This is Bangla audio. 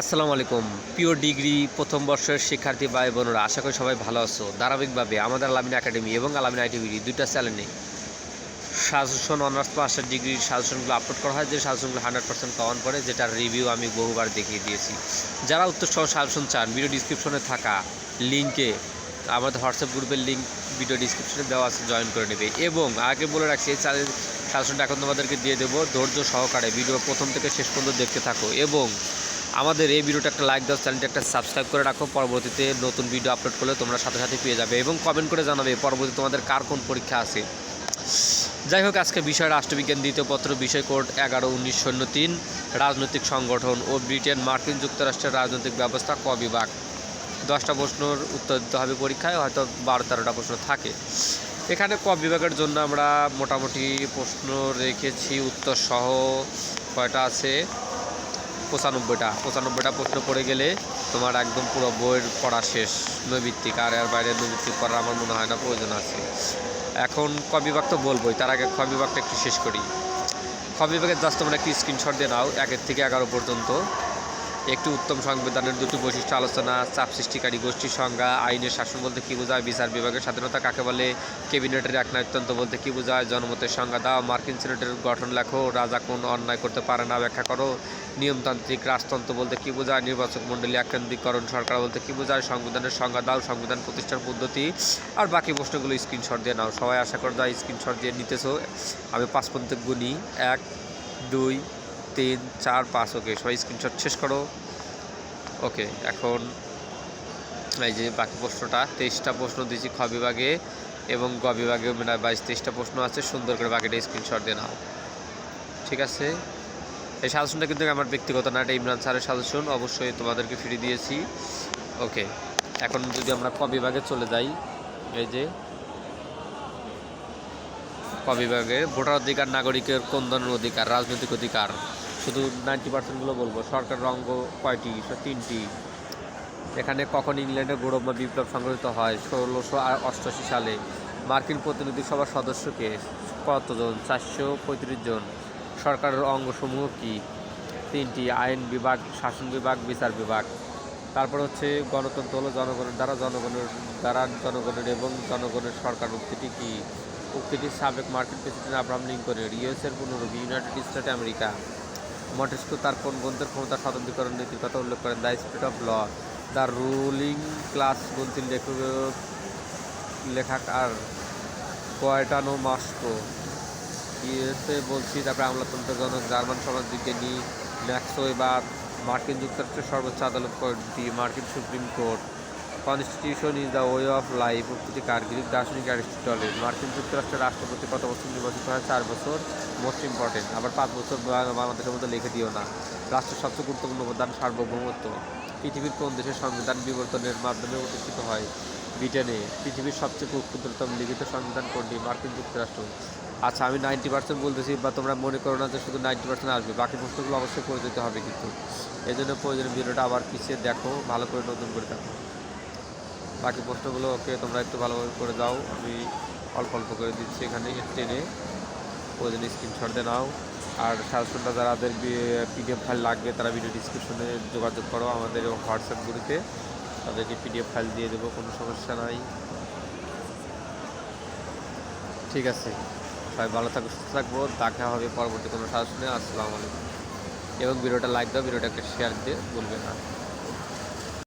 আসসালামু আলাইকুম। পিওর ডিগ্রি প্রথম বর্ষের শিক্ষার্থী ভাই বোনরা, আশা করি সবাই ভালো আছো। ধারাবাহিকভাবে আমাদের আলামিন একাডেমি এবং আলামিন আইটিভিডি দুইটা চ্যানেলে সাজেশন অনার্স মাস্টার ডিগ্রির সাজেশনগুলো আপলোড করা হয়, যে সাজেশনগুলো হান্ড্রেড পার্সেন্ট কমন করে যেটার রিভিউ আমি বহুবার দেখিয়ে দিয়েছি। যারা উত্তর সহ সাজেশন চান ভিডিও ডিসক্রিপশনে থাকা লিঙ্কে আমাদের হোয়াটসঅ্যাপ গ্রুপের লিঙ্ক ভিডিও ডিসক্রিপশনে দেওয়া আছে জয়েন করে নেবে। এবং আগে বলে রাখছি, এই চ্যানেল সাজেশনটা এখন তোমাদেরকে দিয়ে দেবো। ধৈর্য সহকারে ভিডিও প্রথম থেকে শেষ পর্যন্ত দেখতে থাকো এবং আমাদের এই ভিডিওটা একটা লাইক দাও চ্যানেলটা একটা সাবস্ক্রাইব করে রাখো। পরবর্তীতে নতুন ভিডিও আপলোড করলে তোমরা সাথে সাথে পেয়ে যাবে এবং কমেন্ট করে জানাবে পরবর্তীতে তোমাদের কার কোন পরীক্ষা আছে। যাই হোক, আজকে বিষয় রাষ্ট্রবিজ্ঞান দ্বিতীয় পত্র, বিষয় কোড এগারো, উনিশ, শূন্য, তিন। রাজনৈতিক সংগঠন ও ব্রিটেন মার্কিন যুক্তরাষ্ট্রের রাজনৈতিক ব্যবস্থা ক বিভাগ? দশটা প্রশ্নর উত্তর দিতে হবে পরীক্ষায়, হয়তো বারো, তেরোটা প্রশ্ন থাকে। এখানে ক বিভাগের জন্য আমরা মোটামুটি প্রশ্ন রেখেছি। উত্তর সহ কয়টা আছে? পঁচানব্বইটা। পঁচানব্বইটা প্রশ্ন পড়ে গেলে তোমার একদম পুরো বইয়ের পড়া শেষ নৈভিত্তিক আর এর বাইরে নৈভিত্তিক করার আমার মনে হয় না প্রয়োজন আছে। এখন কবিভাগ তো বলবোই, তার আগে কবিভাগটা বিভাগটা একটু শেষ করি। কবিভাগের বিভাগের জাস্ট তোমরা একটি স্ক্রিনশট দিয়ে নাও, একের থেকে এগারো পর্যন্ত। একটি উত্তম সংবিধানের দুটি বৈশিষ্ট্য, আলোচনা, চাপ সৃষ্টিকারী গোষ্ঠীর সংজ্ঞা, আইনের শাসন বলতে কী বোঝায়, বিচার বিভাগের স্বাধীনতা কাকে বলে, ক্যাবিনেটের এক নায়কতন্ত্র বলতে কী বোঝায়, জনমতের সংজ্ঞা দাও, মার্কিন সিনেটের গঠন লেখো, রাজা কোন অন্যায় করতে পারে না, ব্যাখ্যা করো, নিয়মতান্ত্রিক রাজতন্ত্র বলতে কী বোঝায়, নির্বাচক মণ্ডলী এককেন্দ্রীকরণ সরকার বলতে কী বোঝায়, সংবিধানের সংজ্ঞা দাও, সংবিধান প্রতিষ্ঠার পদ্ধতি, আর বাকি প্রশ্নগুলো স্ক্রিনশট দিয়ে নাও। সবাই আশা করে দাও স্ক্রিনশট দিয়ে নিতেছো। আমি পাঁচ পর্যন্ত গুনি, এক, দুই তিন, চার, পাঁচ, ওকে সবাই স্ক্রিনশট শেষ করো। ওকে, এখন এই যে বাকি প্রশ্নটা, তেইশটা প্রশ্ন দিয়েছি খ বিভাগে এবং গ বিভাগে মানে বাইশ, তেইশটা প্রশ্ন আছে, সুন্দর করে বাকিটা স্ক্রিনশট দিয়ে নাও। ঠিক আছে? এই সাজেশনটা কিন্তু আমার ব্যক্তিগত না, এটা ইমরান স্যারের সাজেশন অবশ্যই তোমাদেরকে ফ্রি দিয়েছি। ওকে, এখন যদি আমরা ক বিভাগে চলে যাই, এই যে ক বিভাগে ভোটার অধিকার, নাগরিকের কোন ধরনের অধিকার, রাজনৈতিক অধিকার? শুধু নাইনটি পার্সেন্টগুলো বলব। সরকারের অঙ্গ কয়টি? তিনটি। এখানে কখন ইংল্যান্ডের গৌরব বা বিপ্লব সংগঠিত হয়? ষোলোশো অষ্টআশি সালে মার্কিন প্রতিনিধি সভার সদস্যকে কতজন? চারশো পঁয়ত্রিশ জন। সরকারের অঙ্গসমূহ কি? তিনটি, আইন বিভাগ, শাসন বিভাগ, বিচার বিভাগ। তারপর হচ্ছে গণতন্ত্র হলো জনগণের দ্বারা জনগণের দ্বারা জনগণের এবং জনগণের সরকার উক্তিটি কি? উক্তিটি সাবেক মার্কিন প্রেসিডেন্ট আব্রাহাম লিঙ্কনের, ইউএসের পুনরূপী ইউনাইটেড স্টেট আমেরিকা। মন্টেস্কো তার কোন গ্রন্থের ক্ষমতা স্বাতন্ত্রীকরণ নীতির কথা উল্লেখ করেন? The spirit of law, the ruling class গ্রন্থির লেখক লেখাকার কয়টানো মাস্কো? ইয়েতে বলছি, তারপরে আমলাতন্ত্রজনক জার্মান সমাজ বিজ্ঞানী এবার মার্কিন যুক্তরাষ্ট্রের সর্বোচ্চ আদালত কোর্টটি মার্কিন supreme court. Constitution is the way of life উক্তিটি কার দার্শনিক অ্যারিস্টটলের। মার্কিন যুক্তরাষ্ট্রের রাষ্ট্রপতি কত বছর নির্বাচিত হয়? চার বছর। মোস্ট ইম্পর্টেন্ট আবার পাঁচ বছর বাংলাদেশের মধ্যে লিখে দিও না। রাষ্ট্রের সবচেয়ে গুরুত্বপূর্ণ উপাদান সার্বভৌমত্ব। পৃথিবীর কোন দেশের সংবিধান বিবর্তনের মাধ্যমে প্রতিষ্ঠিত হয়? ব্রিটেনে। পৃথিবীর সবচেয়ে ক্ষুদ্রতম লিখিত সংবিধান কোনটি? মার্কিন যুক্তরাষ্ট্র। আচ্ছা আমি নাইনটি পার্সেন্ট বলতেছি, বা তোমরা মনে করো না যে শুধু নাইনটি পার্সেন্ট আসবে। বাকি প্রশ্নগুলো অবশ্যই করে দিতে হবে কিন্তু। এই জন্য প্রয়োজনীয় ভিডিওটা আবার পিছিয়ে দেখো। ভালো করে নতুন করে দেখো। বাকি প্রশ্নগুলো ওকে তোমরা একটু ভালোভাবে করে দাও। আমি অল্প অল্প করে দিচ্ছি এখানে টেনে। প্রয়োজনীয় স্ক্রিনশট দিয়ে নাও। আর সাজেশনটা যাদের পিডিএফ ফাইল লাগবে, তারা ভিডিও ডিসক্রিপশনে যোগাযোগ করো আমাদের হোয়াটসঅ্যাপ গ্রুপে। তাদেরকে পিডিএফ ফাইল দিয়ে দেবো, কোনো সমস্যা নাই। ঠিক আছে। সবাই ভালো থাকব সুস্থ থাকব। দেখা হবে পরবর্তী কোনো সাজেশনে। আসসালামু আলাইকুম। এবং ভিডিওটা লাইক দাও, ভিডিওটাকে শেয়ার দিয়ে ভুলবে না।